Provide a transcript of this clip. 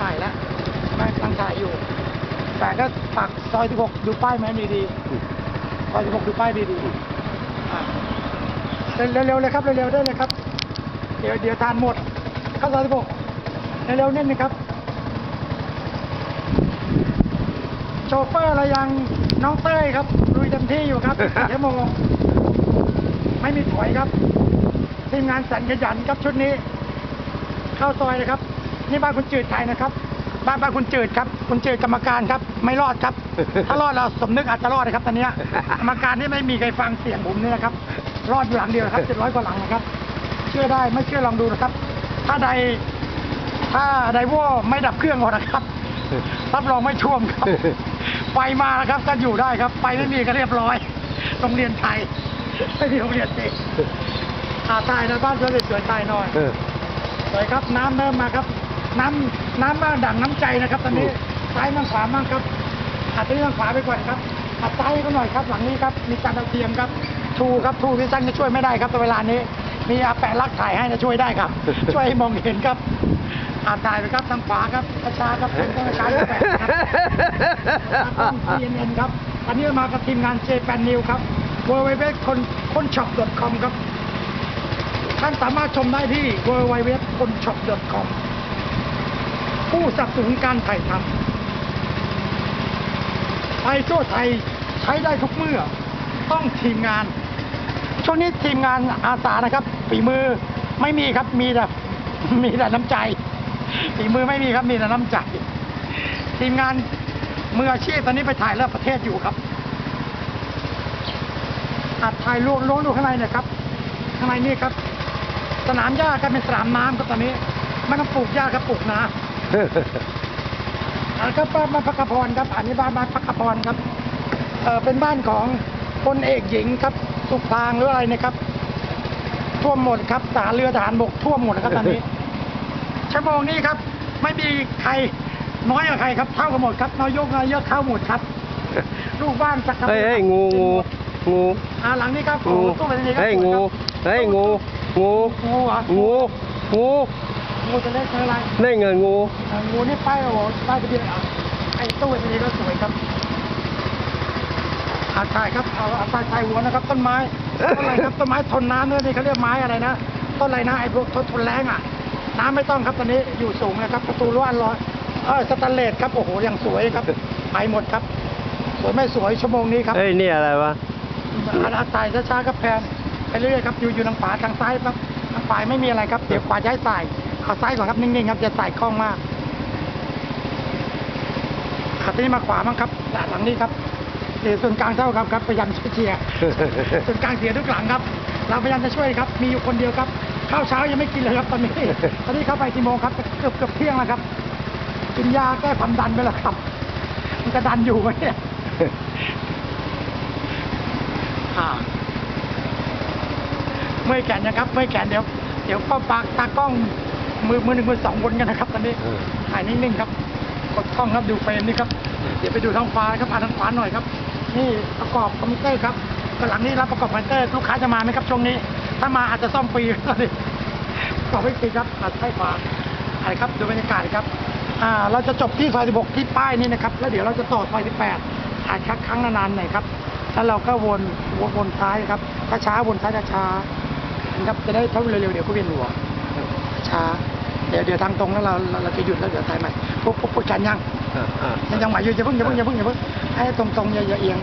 ถ่ายแล้วแม่กำลังถ่ายอยู่ แต่ก็ปากซอย16ดูป้ายไหมดีๆซอย16ดูป้ายดีๆอ่าเร็วๆเลยครับเร็วๆได้เลยครับ เดี๋ยวเดี๋ยวทานหมดเข้าซอย16เร็วๆนิดนึงครับ โชเฟอร์อะไรยังน้องเต้ยครับลุยเต็มที่อยู่ครับชั่วโมงไม่มีถอยครับทีมงานแสันขยันครับชุดนี้ เข้าซอยเลยครับ นี่บ้านคุณจืดไทยนะครับ บ้านบ้านคุณจืดครับ คุณจืดกรรมการครับ ไม่รอดครับ ถ้ารอดเราสมนึกอาจจะรอดนะครับตอนเนี้ยกรรมการนี่ไม่มีใครฟังเสียงผมนี่นะครับ รอดอยู่หลังเดียวนะครับเจ็ดร้อยกว่าหลังนะครับ เชื่อได้ไม่เชื่อลองดูนะครับ ถ้าใด ถ้าไดโวไม่ดับเครื่องก่อนนะครับ รับรองไม่ท่วมครับไฟมานะครับก็อยู่ได้ครับไฟไม่มีก็เรียบร้อย โรงเรียนไทยไม่มีโรงเรียนเด็กอาตายนะบ้านสวยสวยๆตายหน่อยเออสวยครับน้ำเริ่มมาครับ น้ำน้ำบ้างดั่งน้ำใจนะครับ ตอนนี้อืมซ้ายบ้างขวาบ้างครับอาจจะทางขวาไปก่อนครับอัดซ้ายก็หน่อยครับ หลังนี้ครับ มีการดาวเทียมครับทูครับทูที่ช่างจะช่วยไม่ได้ครับแต่เวลานี้ มีอาแปะลักถ่ายให้นะช่วยได้ครับ ช่วยให้มองเห็นครับอาถ่ายไปครับทางขวาครับช้าๆครับเป็นต้องช้าๆแปะครับต้อง CNN ครับอันนี้มากับทีมงาน J8 New ครับ w w w คนคนช็อป .com ครับ ท่านสามารถชมได้ที่ w w w คนช็อป .com ผู้สนับสนุนการถ่ายทำไปโซ่ไทยใช้ได้ทุกเมื่อ ต้องทีมงาน ช่วงนี้ทีมงานอาสานะครับฝีมือไม่มีครับมีแต่มีแต่น้ำใจฝีมือไม่มีครับมีแต่น้ำใจทีมงานมืออาชีพตอนนี้ไปถ่ายรอบประเทศอยู่ครับอัดถ่ายล้วงล้วงดูข้างในน่อยครับ ข้างในนี่ครับ สนามหญ้าก็เป็นสนามน้ำครับตอนนี้ไม่ต้องปลูกหญ้าครับปลูกนาอัน ครับบ้านบ้านพักกพรครับอันนี้บ้านบ้านพักกพรครับเออเป็นบ้านของพลเอกหญิงครับ สุพรางหรืออะไรเนะครับ ท่วมหมดครับทหารเรือทหารบกท่วมหมดนะครับตอนนี้ชั่วโมงนี้ครับ ไม่มีใครน้อยกว่าใครครับเท่ากันหมดครับนายกนายกเข้าหมดครับลูกบ้านสักกระเฮ้ยเฮ้ยงูงูงูอ่าหลังนี้ครับงูโอ้ตู้เป็นอย่างนี้ครับเฮ้ยงูเฮ้ยงูงูงูเหรองูงู งูจะเล็กเป็นอะไรได้เงินงูเอ่องูนี่ป้ายโอ้โหป้ายทะเบียนอะไอ้ตู้เป็นอย่างนี้ก็สวยครับอาถ่ายครับเอาเอาถ่ายถ่ายหัวนะครับ ต้นไม้ต้นอะไรครับต้นไม้ทนน้ำด้วยนี่เขาเรียกไม้อะไรนะต้นอะไรนะไอ้พวกทนทนแรงอะ น้ำไม่ต้องครับตอนนี้อยู่สูงนะครับ ประตูรั้วอันลอยเออสแตนเลสครับโอ้โหยังสวยครับไปหมดครับ สวยไม่สวยชั่วโมงนี้ครับ เฮ้ยนี่อะไรวะ อาอาถ่ายช้าๆครับแพนไปเรื่อยๆครับอยู่อยู่ทางขวาทางซ้ายครับทางขวาไม่มีอะไรครับเดี๋ยวขวาจะให้ใส่ เอาซ้ายก่อนครับนิ่งๆครับจะใส่คล่องมากขับที่นี่มาขวามั้งครับด้านหลังนี้ครับเดี๋ยวส่วนกลางเท่าครับครับพยายามช่วยเชียร์ส่วนกลางเสียทุกหลังครับ เราพยายามจะช่วยครับ มีอยู่คนเดียวครับข้าวเช้ายังไม่กินเลยครับตอนนี้ตอนนี้เข้าไปกี่โมงครับเกือบเกือบเที่ยงแล้วครับ กินยาแก้ความดันไปแล้วครับ มันจะดันอยู่ไหมเนี่ยอ่าเมื่อยแขนนะครับเมื่อยแขนเดี๋ยวเดี๋ยวก็ปากตากล้อง มือมือหนึ่งมือสองวนกันนะครับตอนนี้เออ ถ่ายนิ่งๆครับ กดช่องครับดูเฟรมนี่ครับ เดี๋ยวไปดูท้องฟ้าครับอ่านท้องฟ้าหน่อยครับ นี่ประกอบคอมพิวเตอร์ครับกหลังนี้รับประกอบคอมพิวเตอร์ลูกค้าจะมาไหมครับช่วงนี้ ถ้ามาอาจจะซ่อมฟรีตอนนี้ประกอบไม่ฟรีครับอาจใช่ฝาอะไรครับดูบรรยากาศครับ อ่า เราจะจบที่ซอย16 ที่ป้ายนี่นะครับ แล้วเดี๋ยวเราจะต่อซอย18อาจชักครั้งนานๆหน่อยครับ แล้วเราก็วนวนวนซ้ายครับช้าๆวนซ้ายช้าๆนะครับจะได้เท่าเร็วๆเดี๋ยวก็เวียนหัว ช้า เดี๋ยวเดี๋ยวทางตรงแล้วเราเราเราจะหยุดแล้วเดี๋ยวถ่ายใหม่ปุ๊บปุ๊บปุ๊บชันยังอ่าอ่ายังยังไหวอยู่อย่าเพิ่งอย่าเพิ่งอย่าเพิ่งอย่าเพิ่งให้ตรงๆอย่าอย่าเอียง